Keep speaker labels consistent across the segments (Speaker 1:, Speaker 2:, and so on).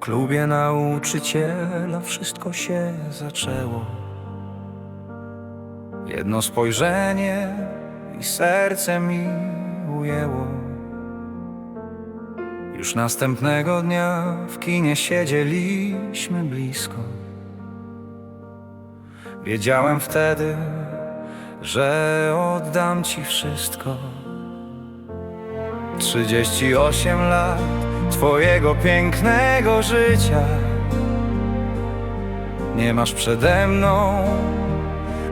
Speaker 1: klubie nauczyciela wszystko się zaczęło. Jedno spojrzenie i serce mi ujęło. Już następnego dnia w kinie siedzieliśmy blisko. Wiedziałem wtedy, że oddam ci wszystko. 38 lat Twojego pięknego życia. Nie masz przede mną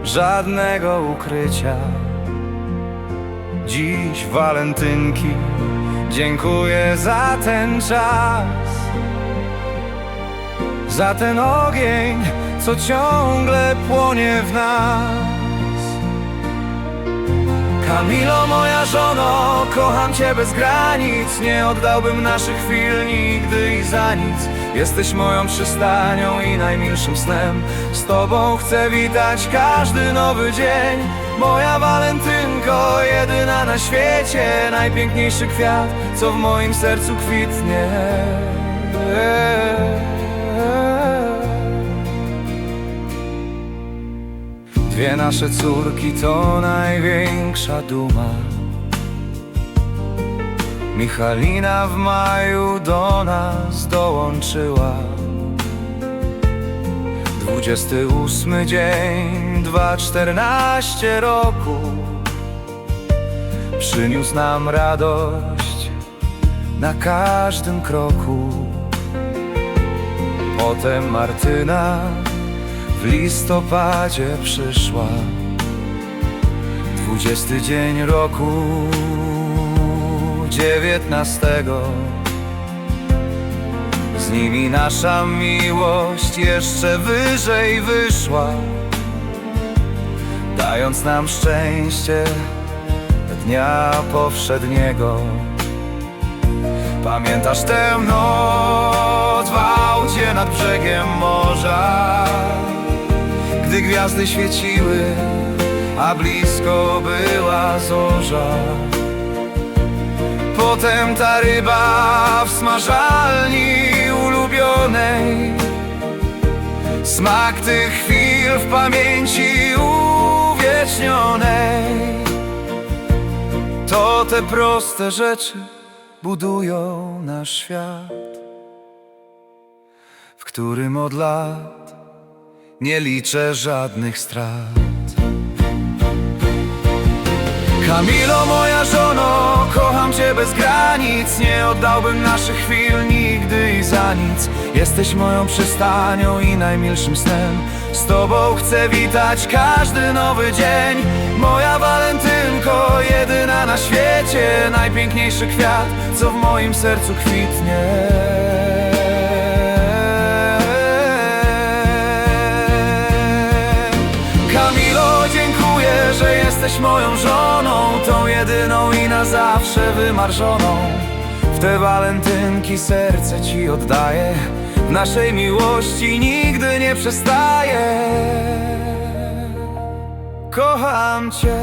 Speaker 1: żadnego ukrycia. Dziś walentynki Dziękuję za ten czas. Za ten ogień, co ciągle płonie w nas Kamilo, moja żono, kocham cię bez granic. Nie oddałbym naszych chwil nigdy i za nic. Jesteś moją przystanią i najmilszym snem. Z tobą chcę witać każdy nowy dzień. Moja walentynko, jedyna na świecie Najpiękniejszy kwiat, co w moim sercu kwitnie nasze córki to największa duma. Michalina w maju do nas dołączyła. 28 dzień, dwa czternaście roku. Przyniósł nam radość na każdym kroku. Potem Martyna w listopadzie przyszła Dwudziesty dzień roku dziewiętnastego. Z nimi nasza miłość jeszcze wyżej wyszła Dając nam szczęście dnia powszedniego. Pamiętasz tę noc w aucie nad brzegiem morza Gdy gwiazdy świeciły, a blisko była zorza. Potem ta ryba w smażalni ulubionej. Smak tych chwil w pamięci uwiecznionej. To te proste rzeczy budują nasz świat W którym od lat nie liczę żadnych strat. Kamilo, moja żono, kocham cię bez granic. Nie oddałbym naszych chwil nigdy i za nic. Jesteś moją przystanią i najmilszym snem. Z tobą chcę witać każdy nowy dzień. Moja walentynko, jedyna na świecie. Najpiękniejszy kwiat, co w moim sercu kwitnie jesteś moją żoną Tą jedyną i na zawsze wymarzoną W te walentynki serce ci oddaję W naszej miłości nigdy nie przestaję. Kocham cię